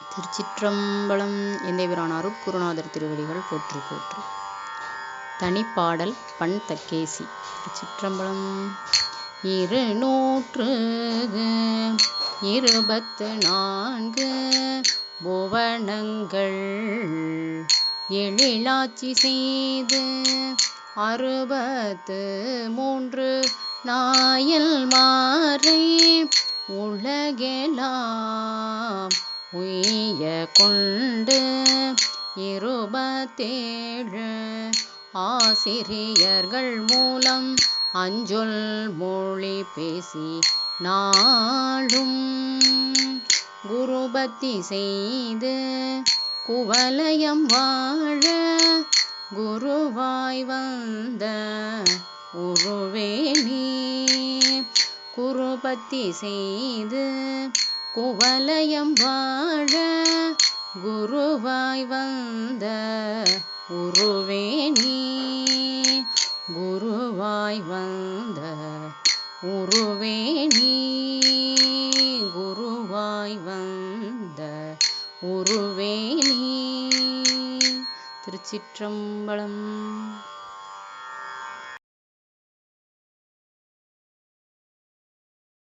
திருச்சிற்றம்பலம் எந்தேபிரான் அருட்குருநாதர் திருவடிகள் போற்றி போற்று. தனிப்பாடல் பண் தக்கேசி. திருச்சிற்றம்பலம் இருநூற்று இருபத்து நான்கு புவனங்கள் எழிலாட்சி செய்து அறுபத்து மூன்று நாயல் மாறை உலகெலாம் உய்ய கொண்டு இருபத்தேழு ஆசிரியர்கள் மூலம் அஞ்சொல் மொழி பேசி நாளும் குருபத்தி செய்து குவலயம் வாழ குருவாய் வந்த உருவே நீ பக்தி செய்து குவலயம் வாழ குருவாய் வந்த உருவே நீ குருவாய் வந்த உருவே நீ குருவாய் வந்த உருவே நீ திருச்சிற்றம்பலம்